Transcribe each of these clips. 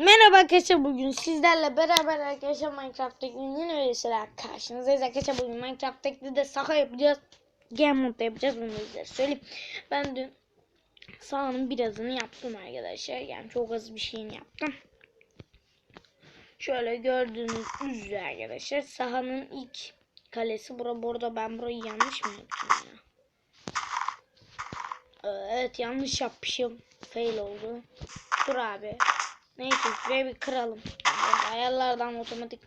Merhaba arkadaşlar bugün sizlerle beraber arkadaşlar Minecraft'taki yeni videolar karşınızdayız. Arkadaşlar bugün Minecraft'taki de saha yapacağız. Game modda yapacağız bunu sizlere söyleyeyim. Ben dün sahanın birazını yaptım arkadaşlar. Yani çok az bir şeyini yaptım. Şöyle gördüğünüz üzere arkadaşlar sahanın ilk kalesi bura. Burada ben burayı yanlış mı yaptım ya? Ee, evet yanlış yapmışım. Fail oldu. Dur abi Neyse şuraya bir kıralım. Ayarlardan otomatik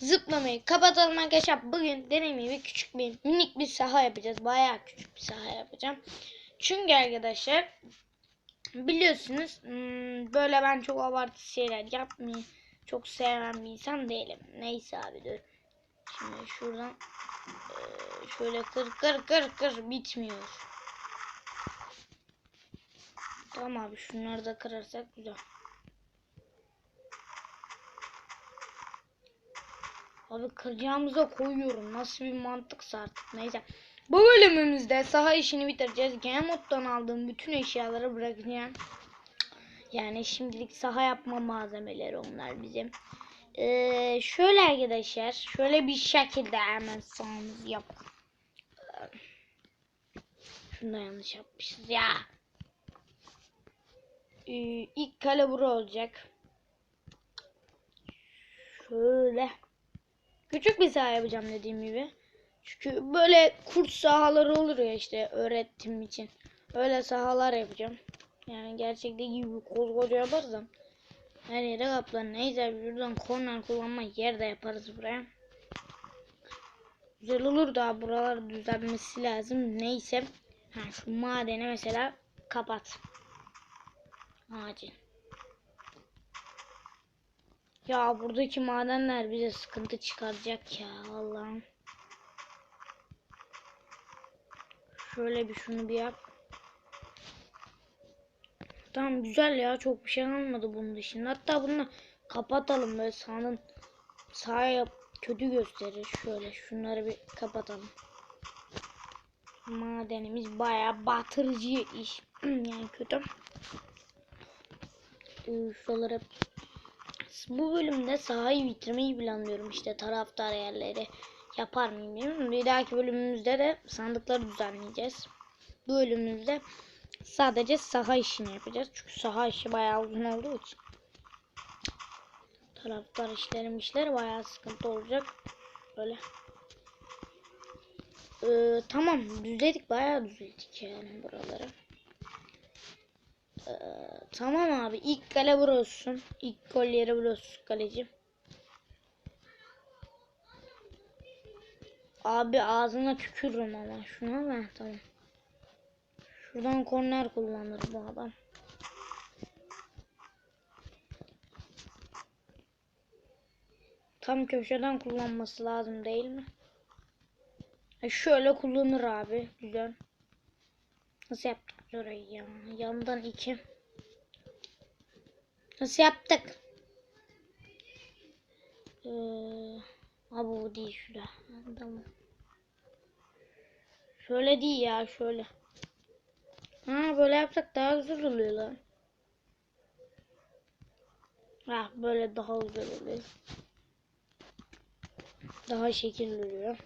zıplamayı kapatalım arkadaşlar. Bugün deneyimli bir küçük bir minik bir saha yapacağız. Bayağı küçük bir saha yapacağım. Çünkü arkadaşlar biliyorsunuz hmm, böyle ben çok abartı şeyler yapmayı çok sevmem bir insan değilim. Neyse abi dur. Şimdi şuradan şöyle kır kır kır kır bitmiyor. Tamam abi şunları da kırarsak güzel. Abi kıracağımıza koyuyorum. Nasıl bir mantıksa artık. Neyse. Bu bölümümüzde saha işini bitireceğiz. Game moddan aldığım bütün eşyaları bırakacağım. Yani şimdilik saha yapma malzemeleri onlar bizim. Ee, şöyle arkadaşlar. Şöyle bir şekilde hemen sahamızı yapalım. Ee, Şunu da yanlış yapmışız ya. Ee, ilk kale bura olacak. Şöyle. Küçük bir saha yapacağım dediğim gibi. Çünkü böyle kurt sahaları olur ya işte öğrettiğim için. Öyle sahalar yapacağım. Yani gerçekteki gibi koskoca yaparsam her yere kaplar. Neyse buradan korner kullanma yer de yaparız buraya. Güzel olur da buralar düzelmesi lazım. Neyse. Ha, şu madeni mesela kapat. Acil. Ya buradaki madenler bize sıkıntı çıkaracak ya Allah'ım. Şöyle bir şunu bir yap. Tamam güzel ya çok bir şey kalmadı bunun dışında. Hatta bunu kapatalım böyle sahanın sahaya kötü gösterir. Şöyle şunları bir kapatalım. Madenimiz bayağı batırıcı iş. yani kötü. Ee, Şuraları bu bölümde sahayı bitirmeyi planlıyorum işte taraftar yerleri yapar mıyım bilmiyorum. Bir dahaki bölümümüzde de sandıkları düzenleyeceğiz. Bu bölümümüzde sadece saha işini yapacağız. Çünkü saha işi bayağı uzun olduğu için. Taraftar işlerim işleri bayağı sıkıntı olacak. Böyle. Ee, tamam düzledik bayağı düzledik yani buraları. Ee, tamam abi ilk kale burası. İlk gol yeri burası kaleci. Abi ağzına tükürürüm ama şuna ben tamam. Şuradan korner kullanır bu adam. Tam köşeden kullanması lazım değil mi? Ha, şöyle kullanır abi. Güzel. Nasıl yaptık orayı ya? Yandan iki. Nasıl yaptık? Ee, abi bu değil şurada. Tamam. Şöyle değil ya şöyle. Ha böyle yapsak daha güzel oluyor lan. Ha böyle daha güzel oluyor. Daha şekil oluyor.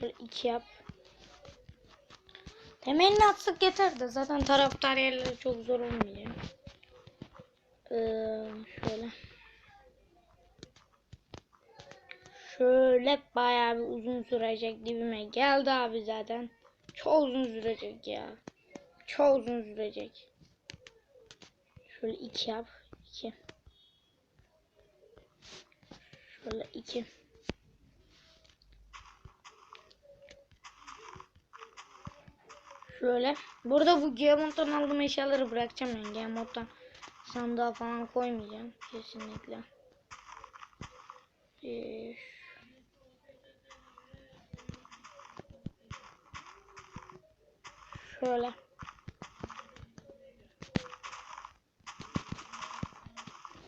Şöyle iki yap. Temelini atsak yeter de zaten taraftar yerleri çok zor olmuyor. Ee, şöyle. Şöyle bayağı bir uzun sürecek dibime geldi abi zaten. Çok uzun sürecek ya. Çok uzun sürecek. Şöyle iki yap. iki. Şöyle iki. Şöyle. Burada bu Geomod'dan aldığım eşyaları bırakacağım yani Geomod'dan sandığa falan koymayacağım kesinlikle. Şöyle.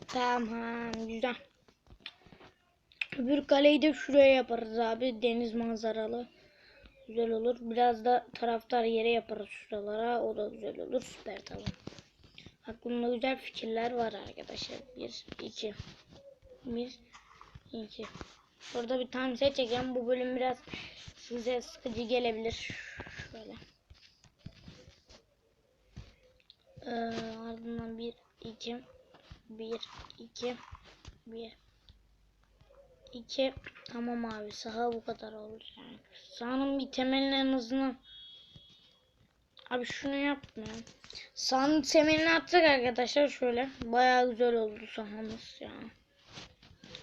Tamam güzel. Öbür kaleyi de şuraya yaparız abi. Deniz manzaralı. Güzel olur. Biraz da taraftar yere yaparız şuralara. O da güzel olur. Süper tamam. Aklımda güzel fikirler var arkadaşlar. Bir, iki. Bir, iki. Burada bir tane seçeceğim. Bu bölüm biraz size sıkıcı gelebilir. Şöyle. Ee, ardından bir, iki. Bir, iki. Bir. İki. Tamam abi saha bu kadar oldu yani. Sahanın bir temelini en azından Abi şunu yapma. Sahanın temelini attık arkadaşlar şöyle. Bayağı güzel oldu sahamız ya.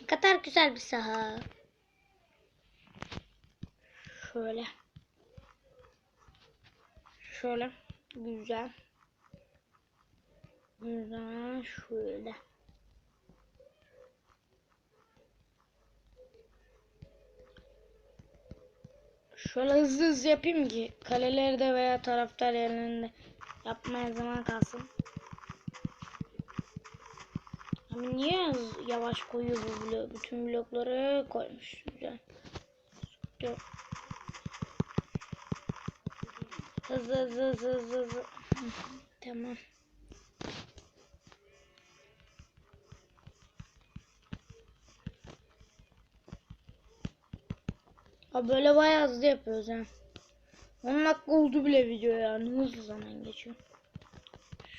Ne kadar güzel bir saha. Şöyle. Şöyle. Güzel. Güzel. Şöyle. Şöyle hızlı hızlı yapayım ki kalelerde veya taraftar yerlerinde yapmaya zaman kalsın. Ama niye yavaş koyuyor bu blok? Bütün blokları koymuş. Güzel. Yok. Hızlı hızlı hızlı hızlı hızlı. Hı, Tamam. Abi böyle bayağı hızlı yapıyoruz ha. 10 dakika oldu bile video yani hızlı zaman geçiyor.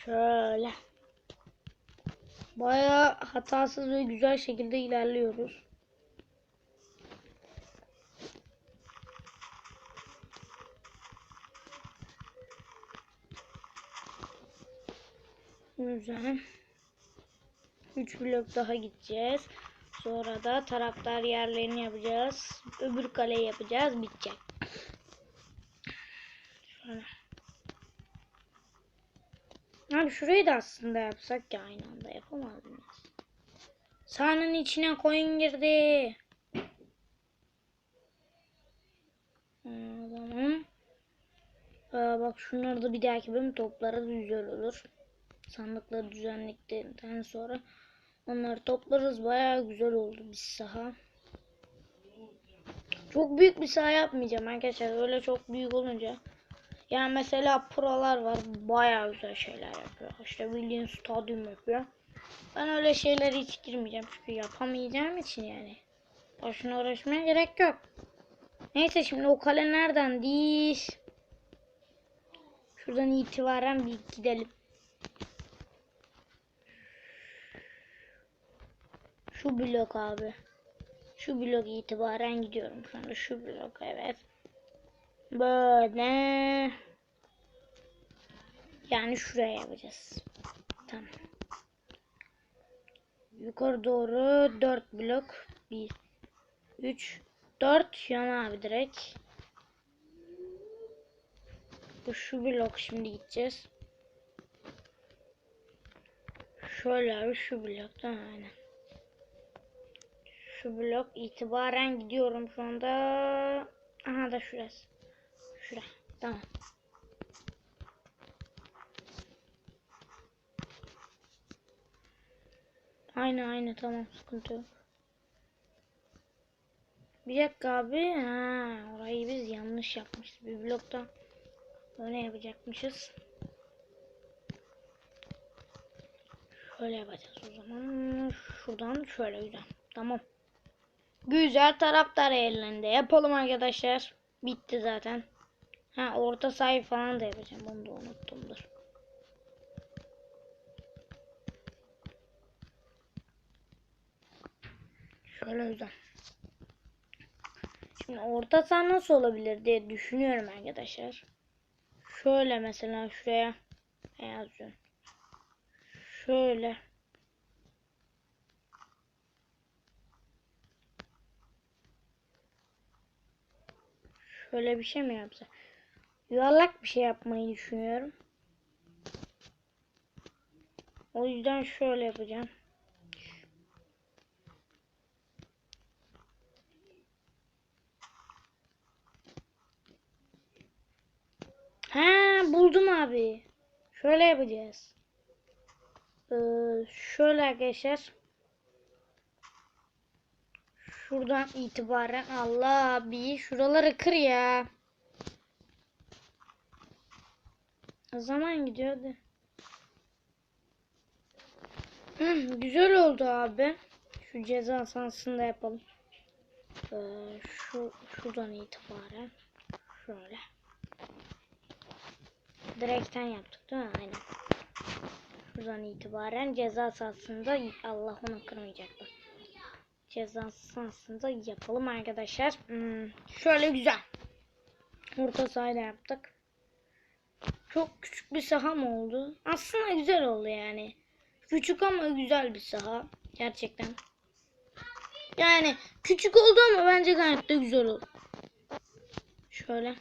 Şöyle. Bayağı hatasız ve güzel şekilde ilerliyoruz. Güzel. 3 blok daha gideceğiz. Sonra da taraftar yerlerini yapacağız. Öbür kaleyi yapacağız. Bitecek. Abi şurayı da aslında yapsak ya aynı anda yapamaz mıyız? Sahanın içine koyun girdi. O zaman. Aa, bak şunları da bir dahaki bölüm topları güzel olur. Sandıkları düzenledikten sonra onları toplarız. Bayağı güzel oldu bir saha. Çok büyük bir saha yapmayacağım arkadaşlar. Öyle çok büyük olunca. Yani mesela prolar var. Bayağı güzel şeyler yapıyor. İşte bildiğin stadyum yapıyor. Ben öyle şeylere hiç girmeyeceğim. Çünkü yapamayacağım için yani. Boşuna uğraşmaya gerek yok. Neyse şimdi o kale nereden değil. Şuradan itibaren bir gidelim. Şu blok abi. Şu blok itibaren gidiyorum şu. Şu blok evet. Böyle. Yani şuraya yapacağız. Tamam. Yukarı doğru 4 blok. 1 3 4 yan abi direkt. Şu blok şimdi gideceğiz. Şöyle abi şu bloktan aynen. Şu blok itibaren gidiyorum şu anda. Aha da şurası. Şura. Tamam. Aynı aynı tamam sıkıntı yok. Bir dakika abi. Ha, orayı biz yanlış yapmışız. Bir bloktan öyle yapacakmışız. Şöyle yapacağız o zaman. Şuradan şöyle güzel. Tamam. Güzel taraftar ellerinde yapalım arkadaşlar. Bitti zaten. Ha orta sayı falan da yapacağım. Onu da unuttumdur. Şöyle güzel. Şimdi orta saha nasıl olabilir diye düşünüyorum arkadaşlar. Şöyle mesela şuraya ne yazıyorum. Şöyle. Şöyle bir şey mi yapsa? Yuvarlak bir şey yapmayı düşünüyorum. O yüzden şöyle yapacağım. Ha buldum abi. Şöyle yapacağız. Ee, şöyle arkadaşlar. Şuradan itibaren Allah abi şuraları kır ya. Zaman gidiyordu. Hı, güzel oldu abi. Şu ceza sahasını da yapalım. Ee, şu şuradan itibaren şöyle. Direkten yaptık değil mi? Aynen. Şuradan itibaren ceza sahasında Allah onu kırmayacaktı. Ceza sahasında yapalım arkadaşlar. Hmm, şöyle güzel. Orta sahada yaptık. Çok küçük bir saha mı oldu? Aslında güzel oldu yani. Küçük ama güzel bir saha. Gerçekten. Yani küçük oldu ama bence gayet de güzel oldu. Şöyle.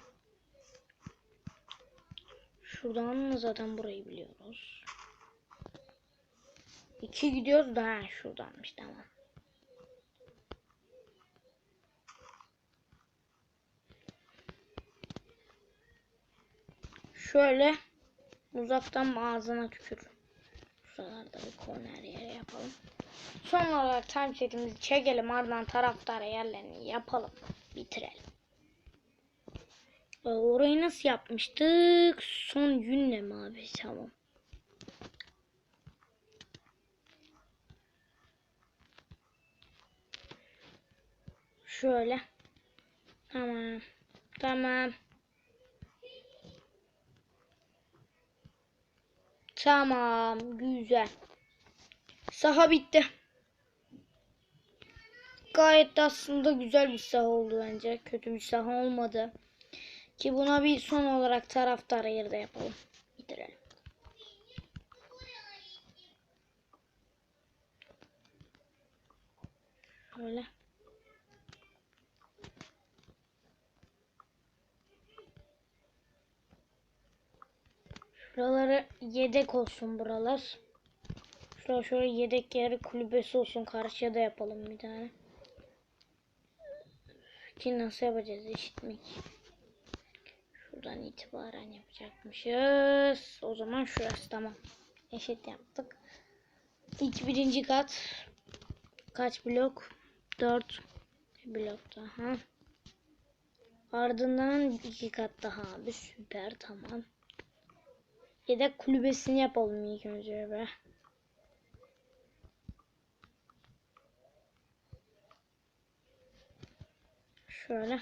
Şuradan zaten burayı biliyoruz. İki gidiyoruz da ha, şuradanmış tamam. Şöyle uzaktan ağzına tükür. Şuralarda bir korner yere yapalım. Son olarak time setimizi çekelim. Ardından taraftara yerlerini yapalım. Bitirelim. Orayı nasıl yapmıştık? Son yünle mi abi? Tamam. Şöyle. Tamam. Tamam. Tamam. Güzel. Saha bitti. Gayet de aslında güzel bir saha oldu bence. Kötü bir saha olmadı. Ki buna bir son olarak taraftar yerde yapalım. Bitirelim. Şöyle. Şuraları yedek olsun buralar. Şurada şöyle yedek yeri kulübesi olsun. Karşıya da yapalım bir tane. Ki nasıl yapacağız eşitmek? Şuradan itibaren yapacakmışız. O zaman şurası tamam. Eşit yaptık. İlk birinci kat. Kaç blok? 4 blok daha. Ardından iki kat daha abi. Süper tamam. Yedek kulübesini yapalım ilk önce be. Şöyle.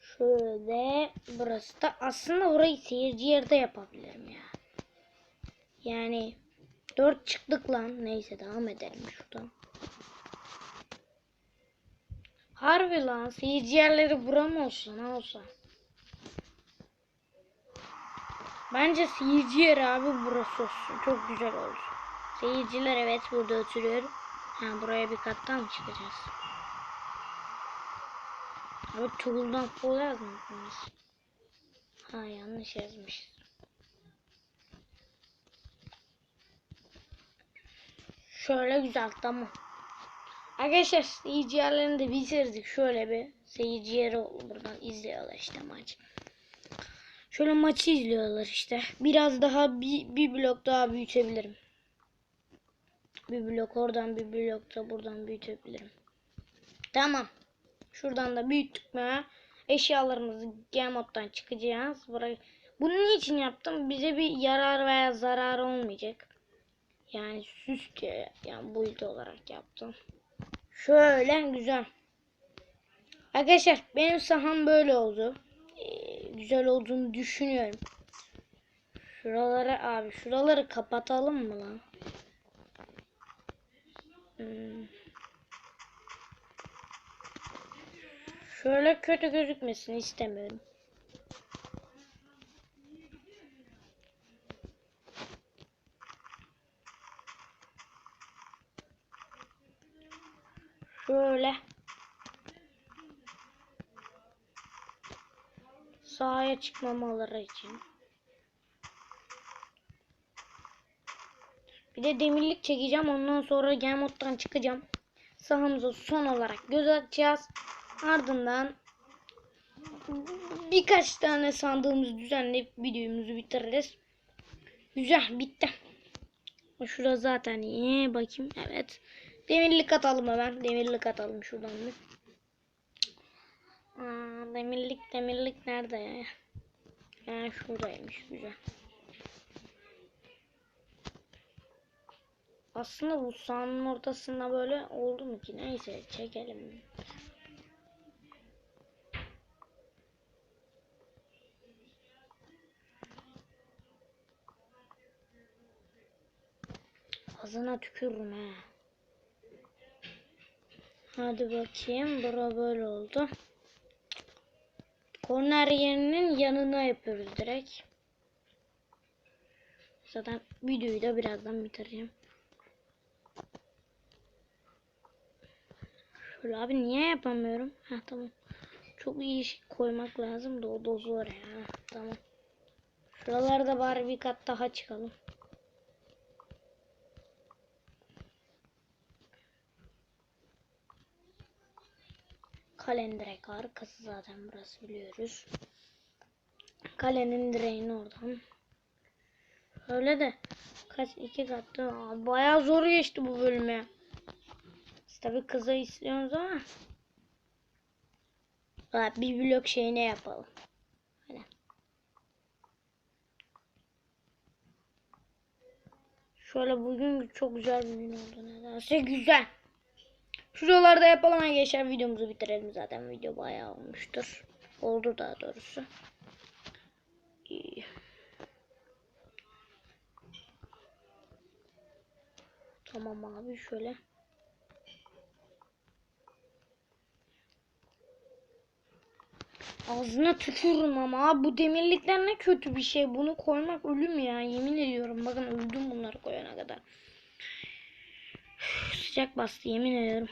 Şöyle burası da aslında orayı seyirci yerde yapabilirim ya. Yani 4 çıktık lan. Neyse devam edelim şuradan. Harbi lan seyirci yerleri bura mı olsa ne olsa. Bence seyirci abi burası olsun. Çok güzel olur. Seyirciler evet burada oturuyor. Ha buraya bir kattan mı çıkacağız? Abi Tool'dan full yazmışsınız. Ha yanlış yazmışız. Şöyle güzel tamam. Arkadaşlar seyirci yerlerini de bitirdik. Şöyle bir seyirci yeri. Buradan izliyorlar işte maç. Şöyle maçı izliyorlar işte. Biraz daha bir, bir blok daha büyütebilirim. Bir blok oradan bir blok da buradan büyütebilirim. Tamam. Şuradan da büyüttük mü eşyalarımızı game çıkacağız. Burayı bunun için yaptım. Bize bir yarar veya zarar olmayacak. Yani süs diye yani build olarak yaptım. Şöyle güzel. Arkadaşlar benim saham böyle oldu. Ee, güzel olduğunu düşünüyorum. Şuraları abi şuraları kapatalım mı lan? Hmm. Şöyle kötü gözükmesini istemiyorum. Şöyle. Sahaya çıkmamaları için. Bir de demirlik çekeceğim. Ondan sonra game moddan çıkacağım. Sahamıza son olarak göz atacağız. Ardından birkaç tane sandığımızı düzenleyip videomuzu bitiririz. Güzel bitti. Şurada zaten iyi. Bakayım. Evet. Demirlik atalım hemen. Demirlik atalım şuradan bir. Aa, demirlik demirlik nerede ya? He şuradaymış güzel. Aslında bu sahanın ortasında böyle oldu mu ki? Neyse çekelim. Ağzına tükürürüm he. Hadi bakayım. Bura böyle oldu. Korner yerinin yanına yapıyoruz direkt. Zaten videoyu da birazdan bitireceğim. Şöyle abi niye yapamıyorum? Ha tamam. Çok iyi iş koymak lazım da o da zor ya. Tamam. Şuralarda bari bir kat daha çıkalım. Kalenin direkt arkası zaten burası biliyoruz. Kalenin direğini oradan. Öyle de kaç iki kattı. Aa, bayağı zor geçti bu bölüme. Siz tabi kızı istiyorsunuz ama. Ha, bir blok şeyine yapalım. Şöyle bugün çok güzel bir gün oldu nedense güzel. Şuralarda yapalım arkadaşlar videomuzu bitirelim zaten video bayağı olmuştur. Oldu daha doğrusu. İyi. Tamam abi şöyle. Ağzına tükürürüm ama bu demirlikler ne kötü bir şey. Bunu koymak ölüm ya. Yemin ediyorum. Bakın öldüm bunları koyana kadar. Sıcak bastı yemin ediyorum.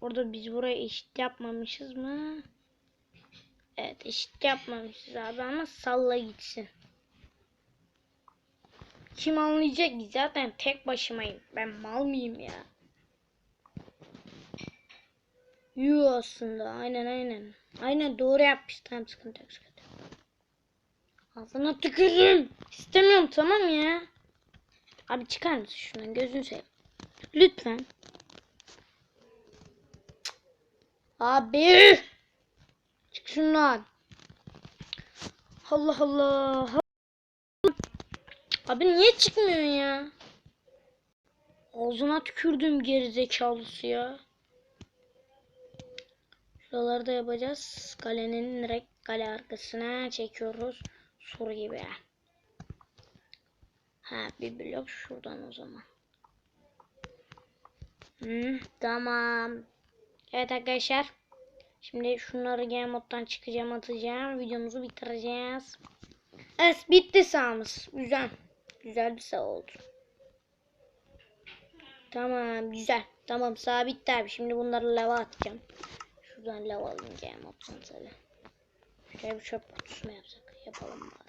Orada biz buraya eşit yapmamışız mı? Evet eşit yapmamışız abi ama salla gitsin. Kim anlayacak ki zaten tek başımayım. Ben mal mıyım ya? Yoo aslında aynen aynen. Aynen doğru yapmış tamam sıkıntı yok sıkıntı. Ağzına tükürürüm. İstemiyorum tamam ya. Abi çıkar mısın şundan gözünü seveyim. Lütfen. Abi. Çık şundan. Allah Allah. Abi niye çıkmıyorsun ya? Ağzına tükürdüm gerizekalısı ya. Şuralarda yapacağız. Kalenin direkt kale arkasına çekiyoruz. Soru gibi. Ha bir blok şuradan o zaman. Hı, tamam. Evet arkadaşlar. Şimdi şunları game moddan çıkacağım atacağım. Videomuzu bitireceğiz. Evet bitti sahamız. Güzel. Güzel bir saha oldu. Tamam güzel. Tamam saha bitti abi. Şimdi bunları lava atacağım. Şuradan lava game moddan tabi. Şöyle bir çöp kutusu mu yapsak? Yapalım bari.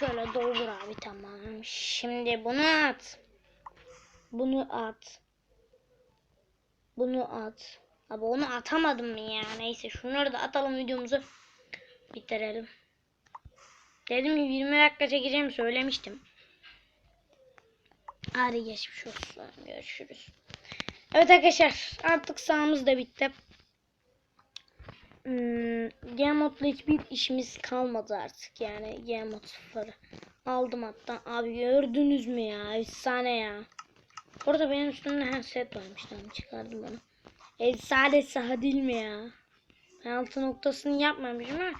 Şöyle doldur abi tamam. Şimdi bunu at. Bunu at. Bunu at. Abi onu atamadım ya? Neyse şunları da atalım videomuzu. Bitirelim. Dedim ki 20 dakika çekeceğim söylemiştim. Hadi geçmiş olsun. Görüşürüz. Evet arkadaşlar artık sahamız da bitti. Hmm, Game modla hiçbir işimiz kalmadı artık yani Game mod sıfırı. Aldım hatta. Abi gördünüz mü ya? Efsane ya. Orada benim üstümde her set varmış. Tamam çıkardım onu. Efsane saha değil mi ya? Ben altı noktasını yapmamışım ama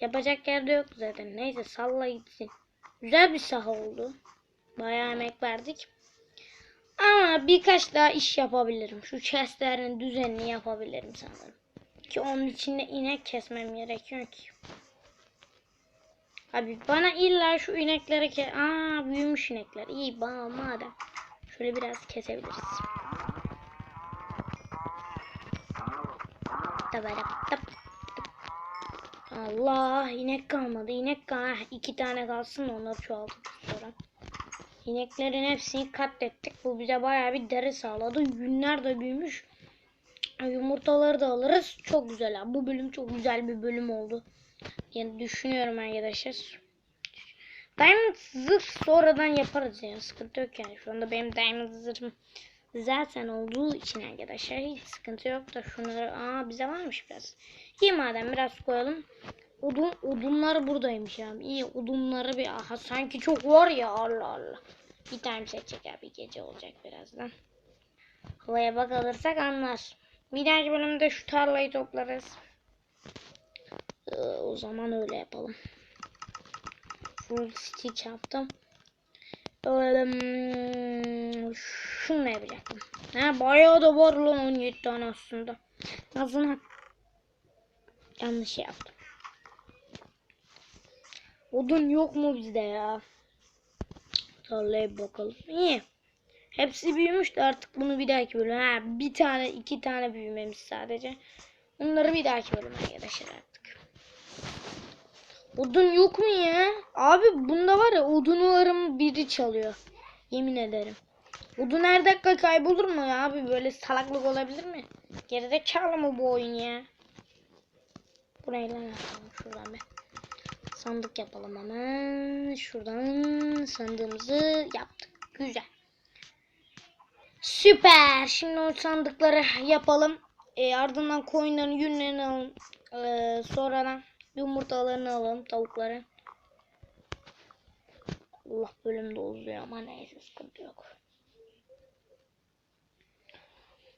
yapacak yerde yok zaten. Neyse salla gitsin. Güzel bir saha oldu. Bayağı emek verdik. Ama birkaç daha iş yapabilirim. Şu chestlerin düzenini yapabilirim sanırım. Ki onun içinde inek kesmem gerekiyor ki. Abi bana illa şu inekleri ke... Aa büyümüş inekler. İyi bana madem. Şöyle biraz kesebiliriz. Allah inek kalmadı. İnek kal iki tane kalsın da onları çoğaltıp sonra. İneklerin hepsini katlettik. Bu bize bayağı bir deri sağladı. Günler de büyümüş. Yumurtaları da alırız. Çok güzel abi. Bu bölüm çok güzel bir bölüm oldu. Yani düşünüyorum arkadaşlar. Diamond zırh sonradan yaparız yani. Sıkıntı yok yani. Şu anda benim Diamond zırhım zaten olduğu için arkadaşlar hiç sıkıntı yok da şunları aa bize varmış biraz. İyi madem biraz koyalım. Odun, odunlar buradaymış ya. İyi odunları bir aha sanki çok var ya Allah Allah. Bir tane seçecek ya bir gece olacak birazdan. Havaya bak alırsak anlar. Bir dahaki bölümde şu tarlayı toplarız. Ee, o zaman öyle yapalım. Full stick yaptım. Eee, şunu yapacaktım. Ha bayağı da var lan 17 tane aslında. Azına yanlış şey yaptım. Odun yok mu bizde ya? Tarlaya bakalım. İyi. Hepsi büyümüş de artık bunu bir dahaki bölüm. Ha bir tane iki tane büyümemiş sadece. Onları bir dahaki bölüm arkadaşlar artık. Odun yok mu ya? Abi bunda var ya odunlarım biri çalıyor. Yemin ederim. Odun her dakika kaybolur mu ya abi? Böyle salaklık olabilir mi? Gerizekalı mı bu oyun ya? Burayı lan yapalım şuradan bir. Sandık yapalım hemen. Şuradan sandığımızı yaptık. Güzel. Süper. Şimdi o sandıkları yapalım. E, ardından koyunların yünlerini alalım. E, sonradan yumurtalarını alalım. Tavukları. Allah bölümde uzuyor ama neyse sıkıntı yok.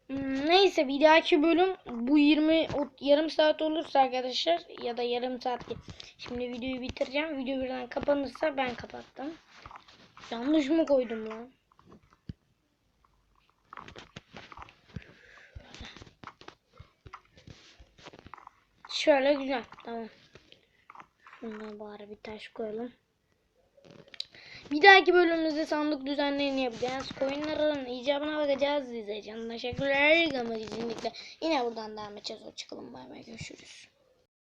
Hmm, Neyse bir dahaki bölüm bu 20 o- yarım saat olursa arkadaşlar ya da yarım saat. Şimdi videoyu bitireceğim. Video birden kapanırsa ben kapattım. Yanlış mı koydum lan? Şöyle güzel. Tamam. Şundan bari bir taş koyalım. Bir dahaki bölümümüzde sandık düzenlerini yapacağız. Coinlerin icabına bakacağız. İzleyeceğiz. Teşekkürler. Ama kesinlikle yine buradan devam edeceğiz. O çıkalım. Bay bay. Görüşürüz.